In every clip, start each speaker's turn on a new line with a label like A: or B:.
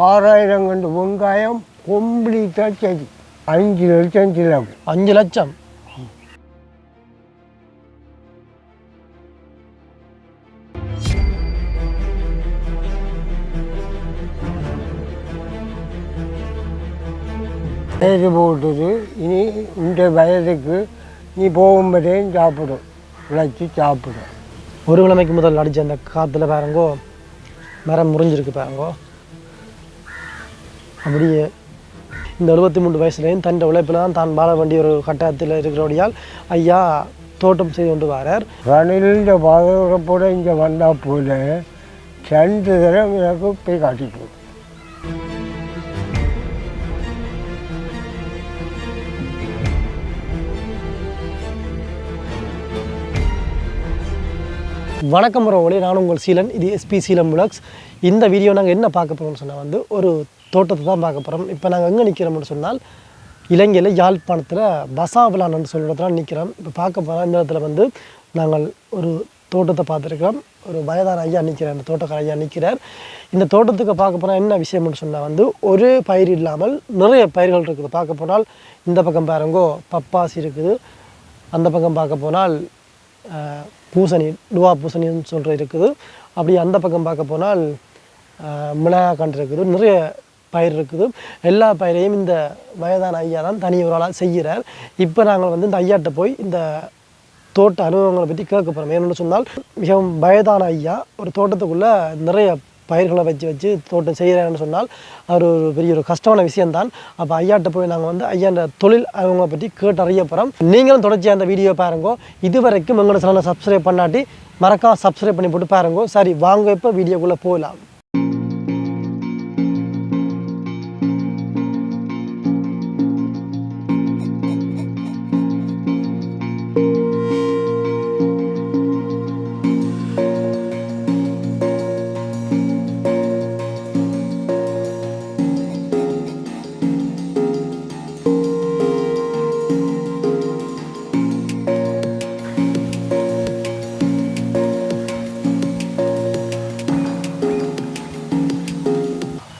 A: ஆறாயிரம் கண்டு வெங்காயம் கம்ப்ளீட்டாக சரி அஞ்சு லட்சம் சிலவு
B: அஞ்சு லட்சம்.
A: வயது போட்டது இனி இந்த வயதுக்கு நீ போகும்போதேயும் சாப்பிடும் உழைச்சி சாப்பிடும்
B: ஒரு கிழமைக்கு முதல் அடிச்ச அந்த காற்றுல பாருங்கோ மரம் முறிஞ்சிருக்கு பாருங்கோ. அப்படியே இந்த எழுபத்தி மூன்று வயசுலேயும் தன் உழைப்பில் தான் தான் வாழ வேண்டிய ஒரு கட்டாயத்தில் இருக்கிறபடியால் ஐயா தோட்டம் செய்து கொண்டு வரார்.
A: ரணில் இந்த பாதுகாப்போட இங்கே வந்தா போல ரெண்டு தரம் எனக்கு போய் காட்டிட்டு
B: வணக்கம் உறவுகளே நான் உங்கள் சீலன் இது எஸ்பி சீலம் விளாக்ஸ் இந்த வீடியோ நாங்கள் என்ன பார்க்க போகிறோம்னு சொன்னால் வந்து ஒரு தோட்டத்தை தான் பார்க்க போகிறோம் இப்போ நாங்கள் எங்கே நிற்கிறோம்னு சொன்னால் இலங்கையில் யாழ்ப்பாணத்தில் பசாவிலான்னு சொல்கிற இடத்துல நிற்கிறோம் இப்போ பார்க்க போகிறோம் இந்த இடத்துல வந்து நாங்கள் ஒரு தோட்டத்தை பார்த்துருக்கிறோம். ஒரு வயதான ஐயா நிற்கிறார் அந்த தோட்டக்கார ஐயா நிற்கிறார் இந்த தோட்டத்துக்கு பார்க்க போனால் என்ன விஷயம்னு சொன்னால் வந்து ஒரு பயிர் இல்லாமல் நிறைய பயிர்கள் இருக்குது. பார்க்க போனால் இந்த பக்கம் பாருங்கோ பப்பாசி இருக்குது. அந்த பக்கம் பார்க்க போனால் பூசணி டுவா பூசணின்னு சொல்கிற இருக்குது. அப்படி அந்த பக்கம் பார்க்க போனால் மிளகா மிளகாய் இருக்குது. நிறைய பயிர் இருக்குது. எல்லா பயிரையும் இந்த வயதான ஐயா தான் தனி ஒரு ஆளாக செய்கிறார். இப்போ நாங்கள் வந்து இந்த ஐயாட்ட போய் இந்த தோட்ட அனுபவங்களை பற்றி கேட்க போகிறோம் ஏன்னு சொன்னால் மிகவும் வயதான ஐயா ஒரு தோட்டத்துக்குள்ளே நிறைய பயிர்களை வச்சு வச்சு தோட்டம் செய்கிறேன்னு சொன்னால் அவர் ஒரு பெரிய ஒரு கஷ்டமான விஷயம்தான். அப்போ ஐயாட்ட போய் நாங்கள் வந்து ஐயாண்ட தொழில் அவங்கள பற்றி கேட்டு அறிய போகிறோம் நீங்களும் தொடர்ச்சியாக அந்த வீடியோ பாருங்கோ. இது வரைக்கும் எங்களோட சேனலை சப்ஸ்கிரைப் பண்ணாட்டி மறக்காம சப்ஸ்கிரைப் பண்ணி போட்டு பாருங்கோ. சரி வாங்க இப்போ வீடியோக்குள்ளே போகலாம்.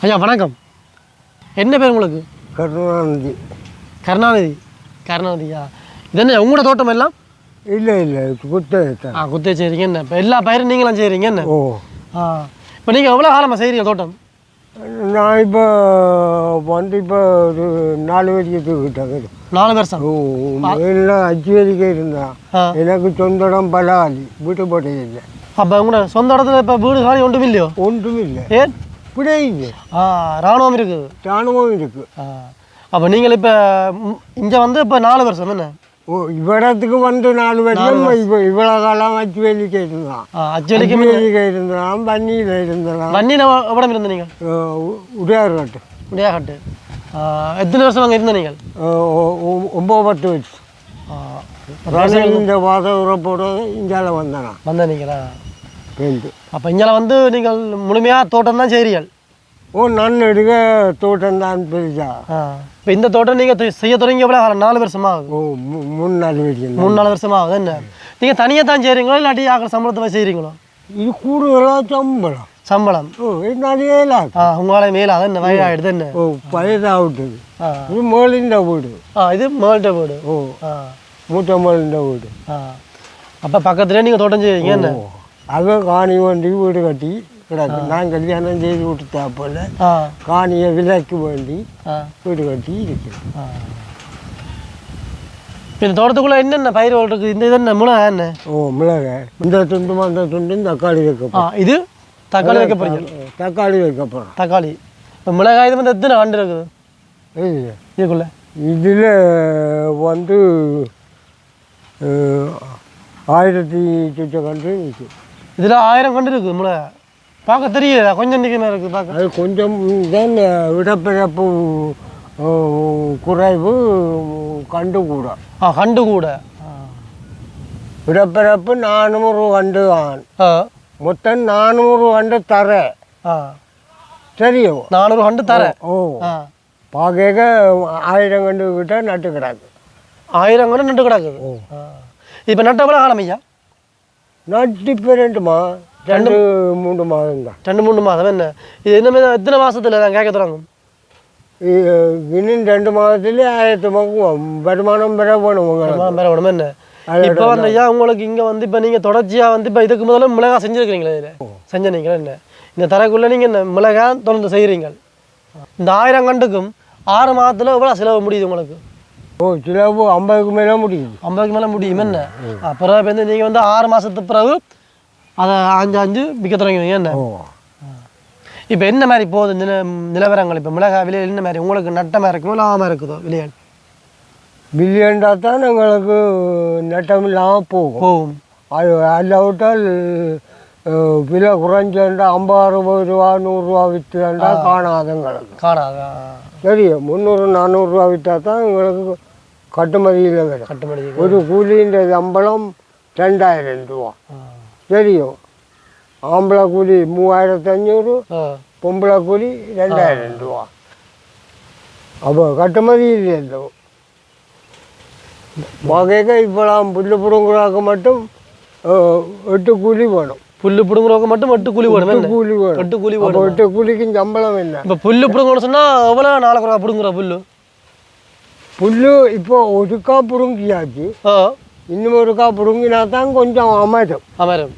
B: ஐயா வணக்கம். என்ன பேர் உங்களுக்கு?
A: கருணாநிதி.
B: கருணாநிதி. கருணாநிதியா? இது என்ன உங்களோட தோட்டம் எல்லாம்?
A: இல்லை இல்லை குத்தகத்தான்
B: ஆ குத்தே செய்கிறீங்க என்ன? இப்போ எல்லா பயிரும் நீங்களும் செய்கிறீங்க என்ன?
A: ஓ.
B: ஆ இப்போ நீங்கள் எவ்வளோ காலமாக செய்கிறீங்க தோட்டம்?
A: நான் இப்போ வந்து இப்போ ஒரு நாலு வருஷத்துக்கிட்ட
B: நாலு வருஷம்?
A: ஓ அஞ்சு வரைக்கும் இருந்தான். எனக்கு சொந்த இடம் பலாலி வீட்டு போட்டே இல்லை.
B: அப்போ உங்களோட சொந்த இடத்துல இப்போ வீடு காலி ஒன்றும் இல்லையோ?
A: ஒன்றும் இல்லை.
B: ஏன்?
A: இப்படியே இல்லை
B: ஆ ராணுவம் இருக்குது
A: ராணுவம் இருக்கு.
B: ஆ அப்போ நீங்கள் இப்போ இங்கே வந்து இப்போ நாலு வருஷம் என்ன
A: ஓ இவ்விடத்துக்கு வந்து நாலு வருஷம். இப்போ இவ்வளோ காலம் அச்சு வேலிக்கு இருந்தான் அச்சு வேலிக்கு இருந்தான் பன்னியில் இருந்தான்.
B: வண்டியில் எவ்வளோ இருந்த நீங்கள்?
A: உடையார்கட்டு.
B: உடையாகட்டு ஆ, எத்தனை வருஷம் அங்கே இருந்த நீங்கள்?
A: ஒம்பது பத்து வருஷம் இந்த வாத உறப்போட இந்தியாவில் வந்தானா.
B: வந்த நீங்களா?
A: பேருந்து
B: அப்போ இங்கே வந்து நீங்கள் முழுமையாக தோட்டம் தான் செய்கிறீர்கள்
A: ஓ நான் எடுக்க தோட்டம் தான் பெருசா
B: இப்போ இந்த தோட்டம் நீங்கள் செய்ய தொடங்கி எவ்வளோ நாலு வருஷமா ஆகுது.
A: ஓ மூணு நாலு வருஷம்
B: மூணு நாலு வருஷமா ஆகுது என்ன? நீங்கள் தனியாக தான் செய்கிறீங்களோ இல்லாட்டி ஆக்கிற சம்பளத்தை செய்கிறீங்களோ
A: இது கூடுதலாக சம்பளம்.
B: சம்பளம்.
A: ஓ நிறைய லாக்
B: ஆ உங்களால் மேலாக என்ன? வயதாகிடுது என்ன?
A: ஓ வயதாகட்டது
B: ஆ.
A: இது மேலிந்த வீடு.
B: ஆ இது மேல்கிட்ட வீடு.
A: ஓ.
B: ஆ.
A: மூத்த மேலிந்த வீடு.
B: ஆ. அப்போ பக்கத்துலேயே நீங்கள் தோட்டம் செய்வீங்க என்ன?
A: அதை காணி வேண்டி வீடு கட்டி கிடக்கு. நான் கல்யாணம் செய்து கொடுத்தா போல காணியை விலைக்கு வேண்டி வீடு கட்டி இருக்கு
B: ஆ. இப்போ இந்த தோட்டத்துக்குள்ளே என்னென்ன பயிர்கள் இருக்குது இந்த இது என்ன? மிளகா என்ன?
A: ஓ மிளகாய் இந்த துண்டும் அந்த துண்டும் தக்காளி வைக்க
B: இது தக்காளி வைக்க
A: போகிறோம் தக்காளி வைக்க போகிறோம்
B: தக்காளி. இப்போ மிளகாய் இது வந்து எத்தனை கண்டு இருக்குது?
A: இது
B: இதுக்குள்ள.
A: இதில் வந்து ஆயிரத்தி சுற்ற
B: இதில் ஆயிரம் கண்டு இருக்குது மிளகா பார்க்க தெரியல கொஞ்சம் நிற்கமே இருக்குது பார்க்க.
A: அது கொஞ்சம் தான் விடப்பிறப்பு குறைவு கண்டு கூட.
B: ஆ கண்டு கூட.
A: விடப்பிறப்பு நானூறு கண்டு ஆண் மொத்தம் நானூறு கண்டு தர. தெரியும்.
B: நானூறு கண்டு தரேன்
A: ஓ பார்க்க ஆயிரம் கண்டு கிட்ட நட்டு கிடக்கு.
B: ஆயிரம் கண்டு நட்டு கிடக்குது. இப்போ நட்ட எவ்வளோ காலம் ஐயா?
A: நட்டு இப்போ ரெண்டுமா ரெண்டு மூணு மாதம் தான்
B: ரெண்டு மூணு மாதம் என்ன இது என்ன மாதிரி எத்தனை மாசத்துல நான் கேட்க தொடங்கும்
A: இன்னும் ரெண்டு மாதத்துலேயே ஆயிரத்து மக்குவோம் வருமானம் பெற வேணும் உங்களுக்கு
B: வேற உடம்பு என்ன இப்போ வந்து ஐயா உங்களுக்கு இங்க வந்து இப்போ நீங்க தொடர்ச்சியா வந்து இப்போ இதுக்கு முதல்ல மிளகா செஞ்சிருக்கீங்களா இதில் செஞ்சனீங்களா என்ன இந்த தரைக்குள்ள நீங்க இந்த மிளகா தொடர்ந்து செய்கிறீங்க இந்த ஆயிரம் கண்டுக்கும் ஆறு மாதத்துல எவ்வளோ செலவு முடியுது உங்களுக்கு
A: ஓ சிலவு ஐம்பதுக்கு மேலே முடியுது.
B: ஐம்பதுக்கு மேலே முடியும். என்ன? அப்புறம் இப்போ வந்து நீங்கள் வந்து ஆறு மாதத்துக்கு பிறகு அதை அஞ்சு அஞ்சு விற்க தொடங்குவீங்க என்ன?
A: ஓ.
B: இப்போ என்ன மாதிரி போகுது நில நிலவரங்கள்? இப்போ மிளகாய் விலை என்ன மாதிரி? உங்களுக்கு நட்டமாக இருக்குமோ லாபமாக இருக்குதோ விலையால்
A: பில்லியன்டா தான் எங்களுக்கு நட்டம் இல்லாமல் போகும்.
B: போகும்.
A: அது அதில் விட்டால் விலை குறைஞ்சா ஐம்பது அறுபது ரூபா நூறுரூவா விற்றுண்டா காணாது எங்களுக்கு.
B: காணாதா
A: தெரியும் முந்நூறு நானூறுரூவா விற்றா தான் எங்களுக்கு கட்டுமதியில் வரும்
B: கட்டுமடி
A: ஒரு கூலின்ற சம்பளம் ரெண்டாயிரம் ரூபா. தெரியும். ஆம்பளை கூலி மூவாயிரத்து அஞ்சூறு பொம்பளை கூலி ரெண்டாயிரம் ரூபா. அப்போ கட்டுமதி இல்லை இந்த வகைக்கு இப்போலாம் புல்லு புடுங்குறாக்க மட்டும் எட்டு கூலி வேணும்.
B: புல்லு பிடுங்குறவங்க மட்டும் எட்டு கூலி போடும்
A: எட்டு கூலி வேணும்.
B: எட்டு கூலி போடும்
A: எட்டு கூலிக்கும் சம்பளம் என்ன?
B: இப்போ புல்லு பிடுங்கணும்னு சொன்னால் எவ்வளோ நாளைக்கு பிடுங்குற புல்லு?
A: புல்லு இப்போ ஒருக்கா புடுங்கியாச்சு இன்னும் ஒருக்கா புடுங்கினா தான் கொஞ்சம்
B: அமரும் அமரும்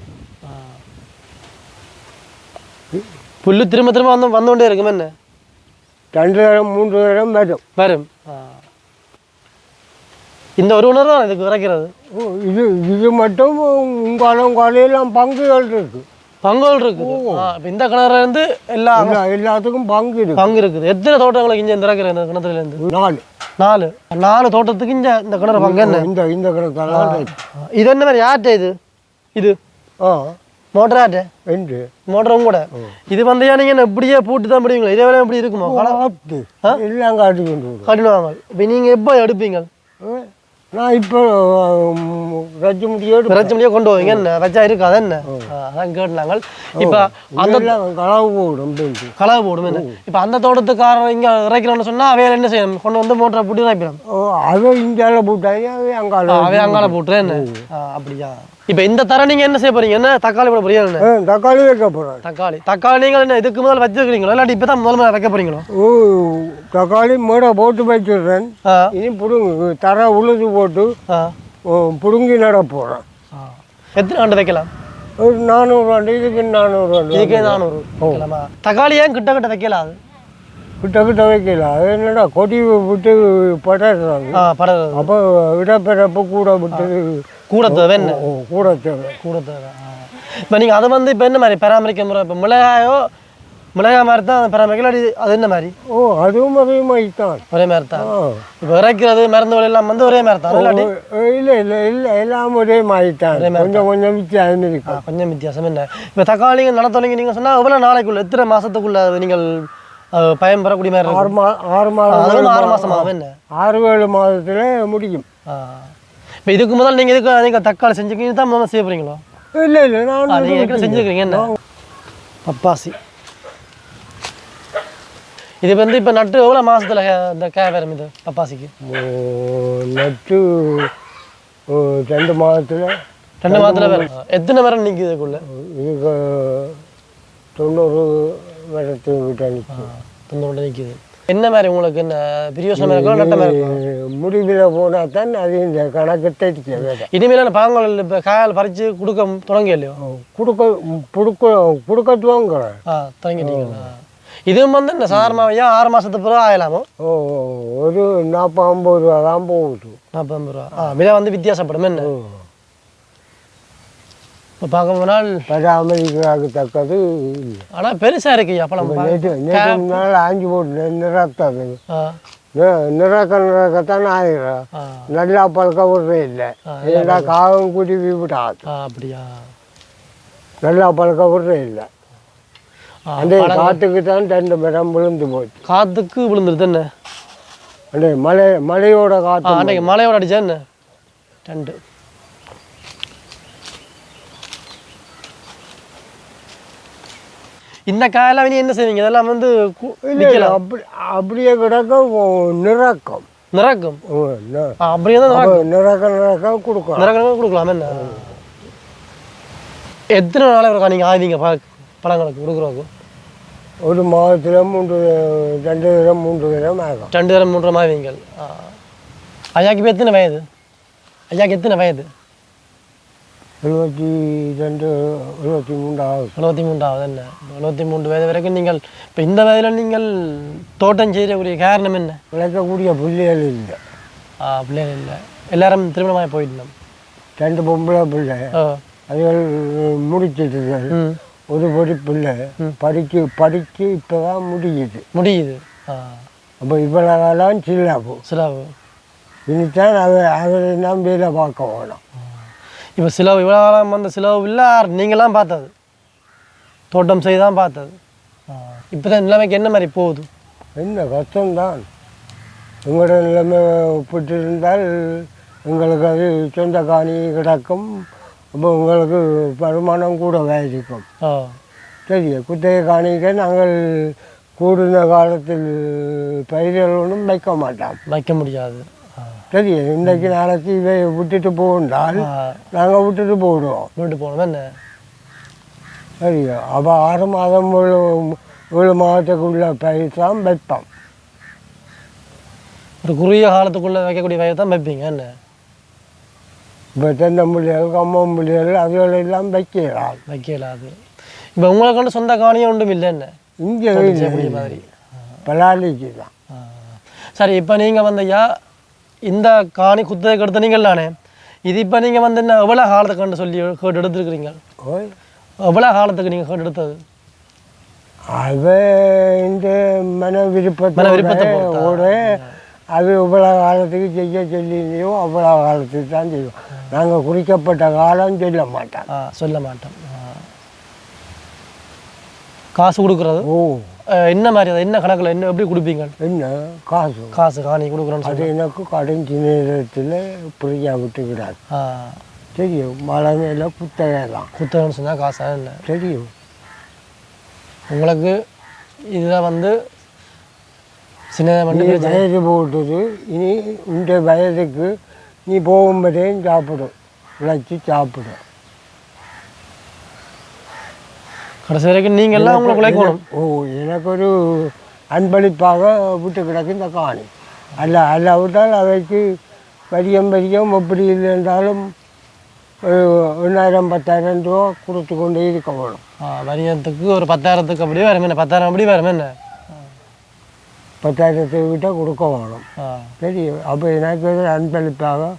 B: പുല്ല് തിരുമ്പ തിരുമ്പ വന്ന് വന്നുകൊണ്ടേയിരിക്കും
A: എന്നെ? രണ്ട് നേരം മൂന്ന് നേരം
B: വരും. വരും. இந்த ஒரு உணர்வு தான் இதுக்கு விரைக்கிறது
A: இது இது மட்டும் உங்காலம் காலையெல்லாம் பங்குகள் இருக்கு
B: பங்குகள் இருக்குது இந்த கிணறுலேருந்து எல்லா
A: எல்லாத்துக்கும் பங்கு இருக்குது
B: பங்கு இருக்குது எத்தனை தோட்டங்களை இங்கே இந்த கிணத்துலேருந்து
A: நாலு
B: நாலு. நாலு தோட்டத்துக்கு இந்த இந்த கிணறு பங்கு என்ன?
A: இந்த இந்த.
B: ஆ, இது என்ன மாதிரி ஆட்டை இது? இது?
A: ஆ.
B: மோட்டர் ஆட்டை
A: ரெண்டு.
B: மோட்டரும் கூட. இது வந்து நீங்கள் இப்படியே பூட்டு தான் பிடிவீங்களா? இதே வேலை எப்படி இருக்குமா?
A: எல்லாம் காட்டி கொண்டு
B: கட்டிடுவாங்க. இப்போ நீங்கள் எப்போ எடுப்பீங்க?
A: நான் இப்போ ரஜி முடியோடு
B: பிரச்சனை முடிய கொண்டு போவீங்க? என்ன? வச்சா இருக்காது என்ன? ஆ, அதான் கேட்டாங்க இப்போ அந்த
A: களவு போடும்
B: கலவை போடும் என்ன? இப்போ அந்த தோட்டத்துக்காரர் இங்கே இறைக்கணும்னு சொன்னால் அவையில் என்ன செய்யணும்? கொண்டு வந்து மோட்டரை பூட்டி
A: ஓ அதை இந்தியால போட்டாங்க அவை அங்கால
B: அவை அங்கால போட்டுறேன் என்ன? அப்படியா. இப்போ இந்த தர நீங்கள் என்ன செய்ய போறீங்க? என்ன தக்காளி போட போறீங்க? என்ன?
A: தக்காளி வைக்க போகிறேன்
B: தக்காளி. தக்காளி நீங்கள் என்ன இதுக்கு முதல்ல வச்சிருக்கீங்களோ இல்லாட்டி இப்போ தான் முதல் முதல்ல வைக்க போறீங்களோ?
A: ஓ தக்காளி மேடை போட்டு வச்சிடுறேன். இனி புடுங்கு தர உழுது போட்டு புடுங்கி நட போகிறேன்
B: ஆ. எத்தனை ஆண்டு வைக்கலாம்?
A: ஒரு நானூறு ஆண்டு இதுக்கு நானூறு ஆண்டு.
B: இதுக்கே நானூறு வைக்கலாமா? தக்காளி ஏன் கிட்ட கிட்ட வைக்கல அது?
A: கிட்ட கிட்ட வைக்கல. அது என்னடா கொடி விட்டு படுறாங்க
B: பரவாயில்ல
A: அப்போ இடப்பிறப்பு கூட விட்டு
B: கூட தேவை என்ன?
A: ஓ, கூட தேவை
B: கூட தேவை இப்போ நீங்கள் அதை வந்து இப்போ என்ன மாதிரி பராமரிக்க முறை இப்போ மிளகாயோ மிளகாய் மாதிரி தான் பராமரிக்கல இல்லாட்டி அது என்ன மாதிரி?
A: ஓ அதுவும் அதே மாதிரி தான்.
B: ஒரே மாதிரி தான். இப்போ இறக்கிறது மருந்து எல்லாம் வந்து ஒரே மாதிரி தான் இல்லாட்டி?
A: இல்லை இல்லை இல்லை எல்லாம் ஒரே மாதிரி தான். கொஞ்சம் கொஞ்சம் வித்தியாசம் இருக்கு.
B: கொஞ்சம் வித்தியாசம் என்ன? இப்போ தக்காளிங்க நடத்தொலைங்க நீங்கள் சொன்னால் எவ்வளோ நாளைக்குள்ள எத்தனை மாதத்துக்குள்ள நீங்கள் பயன் பெறக்கூடிய மாதிரி
A: ஆறு மா ஆறு
B: ஆறு
A: மாதம்
B: மாதம். ஆகும் என்ன?
A: ஆறு ஏழு மாதத்துல முடியும்.
B: இப்போ இதுக்கு முதல்ல நீங்கள் இதுக்கு நீங்கள் தக்காளி செஞ்சுக்கிங்க தான் முதல்ல செய்ய போகிறீங்களோ
A: இல்லை இல்லை நான்
B: நீங்கள் ஏற்கனவே செஞ்சுருக்கீங்க என்ன? பப்பாசி. இது வந்து இப்போ நட்டு எவ்வளோ மாசத்துல இந்த காய வரும் இது பப்பாசிக்கு?
A: ஓ, நட்டு ஓ, ரெண்டு மாதத்துல.
B: ரெண்டு மாதத்துல வரும் எத்தனை மரம் நிற்குது இதுக்குள்ள?
A: இதுக்கு தொண்ணூறு வருஷத்துக்கு கிட்ட நிற்கும்
B: தொண்ணூறு நிற்குது என்ன மாதிரி உங்களுக்கு என்ன? பிரியோசனம் இருக்கும் நட்ட மாதிரி இருக்கும்
A: முடிவில் போனால் தான் அது இந்த கணக்கு தெரிக்க வேலை.
B: இனிமேல் பழங்கள் இப்போ காயால் பறித்து கொடுக்க தொடங்க இல்லையோ
A: கொடுக்க கொடுக்க கொடுக்கட்டுவாங்கிறேன்
B: ஆ தொடங்கிட்டீங்களா? இதுவும் வந்து என்ன சாதாரணமாக ஆறு மாதத்துக்கு பிறகு ஆகலாமோ?
A: ஓ ஒரு நாற்பது ஐம்பது ரூபா தான் போகுது.
B: நாற்பது ரூபா. ஆ விலை வந்து வித்தியாசப்படும் என்ன? இப்போ பார்க்க போனால்
A: பராமரிக்கிறாக்கு தக்கது இல்லை.
B: ஆனால் பெருசாக இருக்கு அப்பளம்
A: நேற்று நேற்று நாள் ஆஞ்சி போட்டு நிறத்தாது. நிறக்க நிறக்கத்தான் ஆயிரம். நல்லா பழக்க விடுறே இல்லை. இல்லைன்னா காகம் விடாது
B: ஆ அப்படியா?
A: நல்லா பழக்க விடுறே இல்லை. அந்த காற்றுக்கு தான் ரெண்டு மரம் விழுந்து போச்சு.
B: காத்துக்கு விழுந்துருது என்ன?
A: அந்த மலை மலையோட காற்று
B: அன்னைக்கு மழையோட அடிச்சா என்ன? ரெண்டு. இந்த காயெல்லாம் இனி என்ன செய்வீங்க? இதெல்லாம் வந்து
A: அப்படி அப்படியே கிடக்க நிறக்கம்.
B: நிறக்கும்? அப்படியே தான்
A: அப்போ நிறக்க நிறக்க கொடுக்கலாம்.
B: நிறக்கம் கொடுக்கலாம் என்ன? எத்தனை நாள் இருக்கா நீங்கள் ஆய்வீங்க ப பழங்களுக்கு கொடுக்குறோக்கு
A: ஒரு மாதத்தில் மூன்று ரெண்டு தரம் மூன்று தரம் ஆகும்.
B: ரெண்டு தரம் மூன்றரை மாவீங்கள் ஆ. ஐயாக்கு இப்போ எத்தனை வயது? ஐயாக்கு எத்தனை வயது?
A: எழுபத்தி ரெண்டு எழுபத்தி மூன்று ஆகுது
B: எழுபத்தி மூன்றாவது என்ன? எழுபத்தி மூன்று வயது வரைக்கும் நீங்கள் இப்போ இந்த வயதில் நீங்கள் தோட்டம் செய்யக்கூடிய காரணம் என்ன?
A: விளக்கக்கூடிய பிள்ளைகள் இல்லை.
B: ஆ பிள்ளைகள் இல்லை. எல்லாரும் திருமணமாக போயிட்டோம்
A: ரெண்டு பொம்பளை பிள்ளை. அதுகள் முடிச்சிட்டுகள்.
B: ம்.
A: ஒரு பொடி பிள்ளை. படிச்சு படித்து இப்போ தான் முடியுது.
B: முடியுது.
A: அப்போ இவ்வளோ காலம் சில்லாப்பு
B: சிலவு.
A: இனித்தான் அவ அவரை நாம் வேலை பார்க்க வேணும்.
B: இப்போ சிலவு இவ்வளோ காலம் வந்த சிலவு இல்லை நீங்களாம் பார்த்தது. தோட்டம் செய்து தான் பார்த்தது. இப்போ தான் நிலைமைக்கு என்ன மாதிரி போகுது?
A: என்ன கஷ்டம்தான். எங்களோட நிலைமை ஒப்பிட்டு இருந்தால் எங்களுக்கு அது சொந்த காணி கிடக்கும். அப்போ உங்களுக்கு வருமானம் கூட இருக்கும் சரி குத்தகை காணிக்க நாங்கள் கூடின காலத்தில் பயிர்கள் ஒன்றும் வைக்க மாட்டோம்.
B: வைக்க முடியாது.
A: சரி இன்றைக்கு நாளைக்கு இதை விட்டுட்டு போகண்டால் நாங்கள் விட்டுட்டு போடுவோம்
B: வீட்டு போகணும் என்ன?
A: சரி அப்போ ஆறு மாதம் ஏழு ஏழு மாதத்துக்குள்ள பயிர் தான் வைப்போம்.
B: ஒரு குறுகிய காலத்துக்குள்ளே வைக்கக்கூடிய வயது தான் வைப்பீங்க என்ன?
A: இப்போ தென்னம்பிள்ளைகள் கம்மம்பிள்ளைகள் அதுகளெல்லாம் வைக்கலாம்
B: வைக்கல அது. இப்போ உங்களை கொண்டு சொந்த காணியும் ஒன்றும் இல்லை என்ன?
A: இங்கே
B: மாதிரி.
A: பலாலிக்கு தான்.
B: சரி இப்போ நீங்கள் வந்து ஐயா இந்த காணி குத்தகைக்கு எடுத்த நீங்கள் தானே இது இப்போ நீங்கள் வந்து என்ன எவ்வளோ காலத்துக்கு சொல்லி கேட்டு எடுத்துருக்கிறீங்க? எவ்வளோ காலத்துக்கு நீங்கள் கேட்டு எடுத்தது?
A: அவ இந்த மன விருப்பத்தோட
B: மன விருப்பத்தை பொறுத்தா?
A: ஓட அது இவ்வளோ காலத்துக்கு செய்ய சொல்லியோ அவ்வளோ காலத்துக்கு தான் செய்வோம். நாங்கள் குறிக்கப்பட்ட காலம் சொல்ல மாட்டோம்.
B: சொல்ல மாட்டோம். காசு கொடுக்குறது?
A: ஓ.
B: என்ன மாதிரி என்ன கணக்கில் என்ன எப்படி கொடுப்பீங்க?
A: என்ன காசு.
B: காசு காணி கொடுக்குறோன்னு
A: அது எனக்கு கடைஞ்சி நேரத்தில் புரியா விட்டுக்கிறார். தெரியும் மழை மேலே புத்தகை தான்
B: குத்தகன்னு சொன்னால் காசா என்ன?
A: தெரியும்.
B: உங்களுக்கு இதுதான் வந்து சின்னதாக
A: வயது போட்டது இனி இந்த வயதுக்கு நீ போகும்போதேயும் சாப்பிடும் உழைச்சி சாப்பிடும்.
B: கடைசி வரைக்கும் நீங்கள் எல்லாம் உங்களுக்கு உழைக்கணும்
A: ஓ எனக்கு ஒரு அன்பளிப்பாக விட்டு கிடக்கு இந்த காணி. அல்ல அல்லாவிட்டால் அவைக்கு வரியம் வரியம் எப்படி இல்லை என்றாலும் ஒன்றாயிரம் பத்தாயிரம் ரூபா கொடுத்து கொண்டே இருக்க வேணும்.
B: வரியத்துக்கு ஒரு பத்தாயிரத்துக்கு அப்படியே வரும். என்ன பத்தாயிரம் அப்படி வரும் என்ன?
A: பத்தாயிரத்தை விட்ட கொடுக்க வேணும். சரி அப்போ எனக்கு அன்பளிப்பாக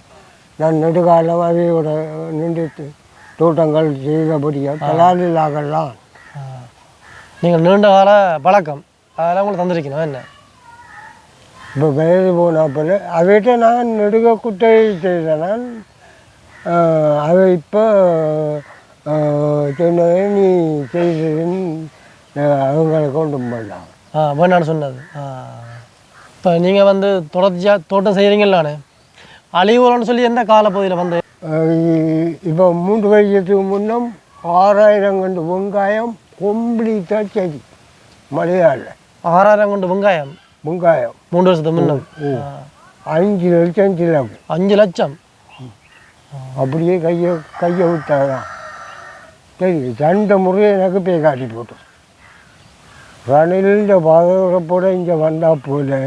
A: நான் நெடுகாலம் அவையோட நின்று தோட்டங்கள் செய்தபடியாக தலாலிலாகலாம்.
B: நீங்கள் நீண்ட கால பழக்கம். அதெல்லாம் உங்களுக்கு தந்திருக்கணும். என்ன?
A: இப்போ வயது போனப்பில் அவைகிட்ட நான் நெடுக குத்தகை செய்தேன் நான். ஆஹ், அதை இப்போ சொன்னதை நீ செய்ததுன்னு அவங்களை கொண்டு போடலாம்
B: ஆ வேணான்னு சொன்னது. இப்போ நீங்கள் வந்து தொடர்ச்சியாக தோட்டம் செய்கிறீங்களானே அழிவுறோன்னு சொல்லி எந்த காலப்பகுதியில் வந்து?
A: இப்போ மூன்று வருஷத்துக்கு முன்னம் ஆறாயிரம் கண்டு வெங்காயம் கம்ப்ளீட்டாக சரி மலையாள.
B: ஆறாயிரம் கொண்டு வெங்காயம்?
A: வெங்காயம்.
B: மூன்று வருஷத்துக்கு முன்னம் ஆ.
A: அஞ்சு லட்சம் சிலவு.
B: அஞ்சு லட்சம்?
A: அப்படியே கையை கையை விட்டாதான். சரி ரெண்டு முறை எனக்கு போய் காட்டி போட்டோம். ரணிலிൻ്റെ பாதுகாப்போட இங்கே வந்தா போல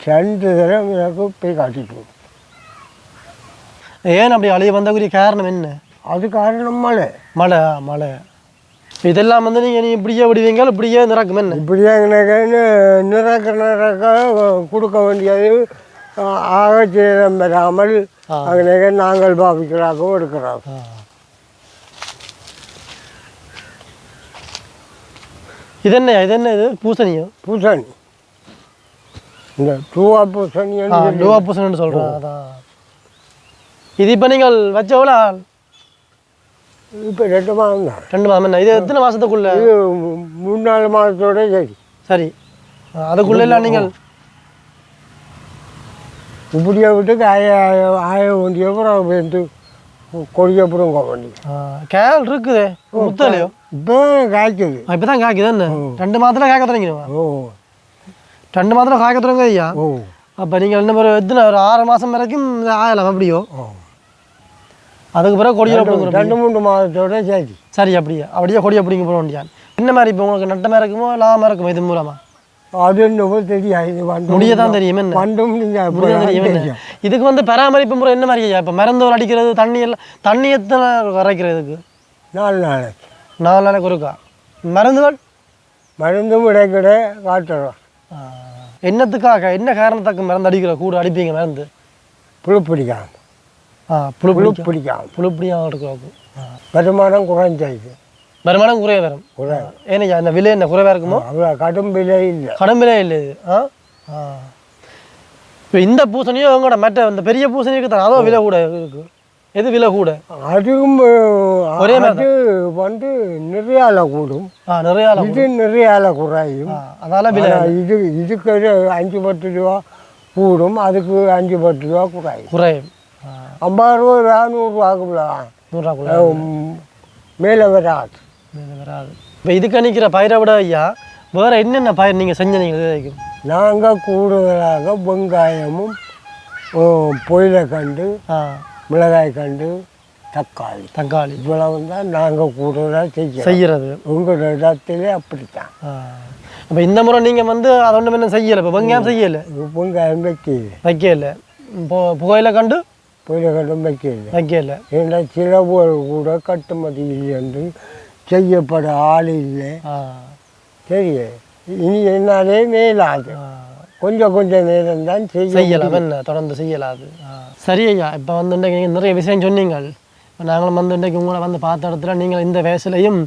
A: ரெண்டு தரம் எனக்கு போய் காட்டி போடும்.
B: ஏன் அப்படி அழிய வந்தக்குரிய காரணம் என்ன?
A: அது காரணம் மழை.
B: மழை மழை. இதெல்லாம் வந்து நீங்கள் நீ இப்படியே விடுவீங்க இப்படியே நிறக்கும் என்ன?
A: இப்படியே நிறக்க நிறக்க கொடுக்க வேண்டியது ஆக சேதம் பெறாமல். அங்கே நாங்கள் பாவிக்கிறாகவும் எடுக்கிறோம்
B: ஆ. இது என்ன இது? என்ன இது பூசணியோ?
A: பூசணி. இந்த டூவா பூசணி
B: டுவா பூசணின்னு சொல்கிறேன் அதான். இது இப்போ நீங்கள் வச்ச எவ்வளோ
A: இப்போ ரெண்டு மாதம் தான்.
B: ரெண்டு மாதம் என்ன இது எத்தனை மாதத்துக்குள்ள
A: இது மூணு நாலு மாதத்தோட சரி.
B: சரி. அதுக்குள்ள எல்லாம் நீங்கள்?
A: இப்படியே விட்டு ஆய ஆய- ஆய வேண்டிய அப்புறம் வந்து பிடுங்க வேண்டிய
B: கேள் இருக்குது. முத்தலையோ
A: இப்போ காய்க்குது.
B: இப்போ தான் காய்க்குது. என்ன? ரெண்டு மாதத்தில் காய்க்க தொடங்கிடுவா
A: ஓ.
B: ரெண்டு மாதத்தில் காய்க்க தொடங்க ஐயா.
A: ஓ.
B: அப்போ நீங்கள் இன்னும் ஒரு எத்தனை ஒரு ஆறு மாதம் வரைக்கும் இது ஆகலாம் அப்படியோ?
A: ஓ.
B: அதுக்கு பிறகு கொடியில் பிடுங்குறோம்
A: ரெண்டு மூணு மாதத்தோட சரி
B: சரி அப்படியே? அப்படியே கொடியை பிடிங்க போட வேண்டியான் என்ன மாதிரி இப்போ உங்களுக்கு நட்டமாக இருக்குமோ லாபமாக இருக்குமோ இது மூலமா?
A: அது தெரியாது
B: முடிய தான் தெரியும் என்ன? தெரியும் என்ன? இதுக்கு வந்து பராமரிப்பு முறை என்ன மாதிரி இப்போ மருந்து அடிக்கிறது தண்ணி எல்லாம் தண்ணி எத்தனை கரைக்கிறதுக்கு
A: நாலு நாளைக்கு.
B: நாலு நாளைக்கு ஒருக்கா? மருந்துகள்?
A: மருந்தும் கிடைக்கிட காட்டுறோம்.
B: ஆ, என்னத்துக்காக என்ன காரணத்துக்கு மருந்து அடிக்கிற கூட அடிப்பீங்க மருந்து?
A: புழு பிடிக்காம
B: ஆ புழு
A: புழு
B: பிடிக்கும்.
A: பிடிக்காம
B: புழு பிடிக்காம இருக்கிறாங்க
A: வருமானம் குறைஞ்சாயிது.
B: வருமானம் குறைய வரும். ஏன்னா இந்த விலை என்ன குறைவாக இருக்குமோ?
A: அவ்வளோ கடும் விலை இல்லை.
B: கடும் விலை இல்லை இது. ஆ? ஆ. இப்போ இந்த பூசணியும் உங்களோட மற்ற இந்த பெரிய பூசணிக்கு தான் அதோ விலை கூட இருக்கு. எது விலை கூட?
A: அதுவும்
B: ஒரே
A: அது வந்து நிறையால கூடும்.
B: ஆ நிறைய ஆளு.
A: இது நிறையால குறையும்.
B: ஆ அதால விலை
A: இது இதுக்கு அஞ்சு பத்து ரூபா கூடும். அதுக்கு அஞ்சு பத்து ரூபா குறையும்.
B: குறையும்.
A: ஐம்பது ரூபா நூறுரூவாக்குள்ள
B: நூறுரூவாக்குள்ள
A: மேலே வராது.
B: இது வராது. இப்போ இதுக்கு நிற்கிற பயிரை விட ஐயா வேற என்னென்ன பயிர் நீங்கள் செஞ்ச நீங்கள் இது
A: நாங்கள் கூடுதலாக வெங்காயமும் பொயிலை கண்டு மிளகாய் கண்டு தக்காளி.
B: தக்காளி.
A: இவ்வளவு தான் நாங்கள் கூடுதலாக செய்ய
B: செய்யறது
A: உங்கள் இடத்துல அப்படித்தான்.
B: அப்போ இந்த முறை நீங்கள் வந்து அதை ஒன்றும் என்ன செய்யலை. இப்போ வெங்காயம் செய்யலை.
A: வெங்காயம் வைக்கல.
B: வைக்கல. இப்போ புகையில கண்டு
A: கண்டும் வைக்கல
B: வைக்கல.
A: ஏன்னா சிலவுகள் கூட கட்டுமதி என்று செய்யப்பட ஆள் இல்லை. சரி இனி என்னாலே மேலாது. கொஞ்சம் கொஞ்சம் நேரம் தான் செய்ய
B: செய்யலாம். என்ன? தொடர்ந்து ஆ. சரி ஐயா இப்போ வந்து இன்றைக்கு நீங்கள் நிறைய விஷயம் சொன்னீங்க இப்போ நாங்களும் வந்து இன்றைக்கு உங்களை வந்து பார்த்த இடத்துல நீங்கள் இந்த வயசுலையும்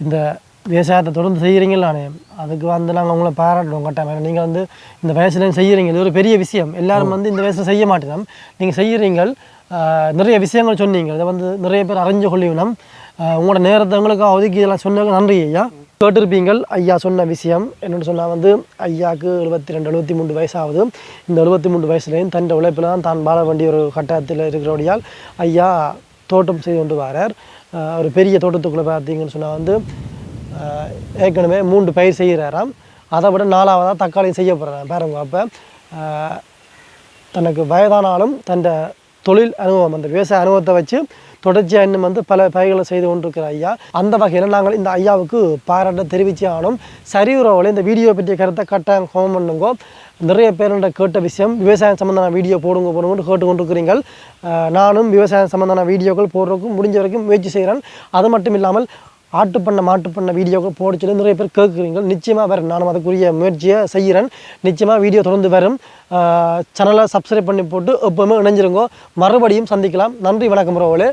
B: இந்த விவசாயத்தை தொடர்ந்து செய்கிறீங்களானே அதுக்கு வந்து நாங்கள் உங்களை பாராட்டுவோம் கட்டாயம் நீங்கள் வந்து இந்த வயசுலேயும் செய்கிறீங்க இது ஒரு பெரிய விஷயம். எல்லாரும் வந்து இந்த வயசில் செய்ய மாட்டேன் நீங்கள் செய்கிறீங்கள் நிறைய விஷயங்கள் சொன்னீங்க இதை வந்து நிறைய பேர் அறிஞ்சு கொள்ளிவினம். உங்களோட நேரத்தை உங்களுக்கு ஒதுக்கி இதெல்லாம் சொன்னது நன்றி ஐயா. கேட்டிருப்பீங்கள் ஐயா சொன்ன விஷயம் என்னென்னு சொன்னால் வந்து ஐயாவுக்கு எழுபத்தி ரெண்டு எழுபத்தி மூணு வயசாகுது. இந்த எழுபத்தி மூணு வயசுலேயும் தன் உழைப்பில் தான் தான் வாழ வேண்டிய ஒரு கட்டத்தில் இருக்கிறபடியால் ஐயா தோட்டம் செய்து கொண்டு வரார். ஒரு பெரிய தோட்டத்துக்குள்ளே பார்த்தீங்கன்னு சொன்னால் வந்து ஏற்கனவே மூன்று பயிர் செய்கிறாராம். அதை விட நாலாவதாக தக்காளி செய்ய போகிறாராம் பாருங்க அப்போ தனக்கு வயதானாலும் தன் தொழில் அனுபவம் அந்த விவசாய அனுபவத்தை வச்சு தொடர்ச்சியாக இன்னும் வந்து பல பயிர்களை செய்து கொண்டிருக்கிற ஐயா. அந்த வகையில் நாங்கள் இந்த ஐயாவுக்கு பாராட்ட தெரிவித்து ஆகணும் சரி உறவுகளை இந்த வீடியோ பற்றிய கருத்தை கட்டாயம் ஹோம் பண்ணுங்க. நிறைய பேருன்ற கேட்ட விஷயம் விவசாயம் சம்மந்தமான வீடியோ போடுங்க போடுங்கன்னு கேட்டுக்கொண்டிருக்கிறீங்க நானும் விவசாயம் சம்மந்தமான வீடியோக்கள் போடுறதுக்கு முடிஞ்ச வரைக்கும் முயற்சி செய்கிறேன். அது மட்டும் இல்லாமல் ஆட்டு பண்ண மாட்டு பண்ண வீடியோக்கள் போட சொல்லி நிறைய பேர் கேட்குறீங்க. நிச்சயமாக வரும். நானும் அதுக்குரிய முயற்சியை செய்கிறேன். நிச்சயமாக வீடியோ தொடர்ந்து வரும். சேனலை சப்ஸ்கிரைப் பண்ணி போட்டு எப்போவுமே இணைஞ்சிருங்கோ. மறுபடியும் சந்திக்கலாம். நன்றி வணக்கம் ரோவலே.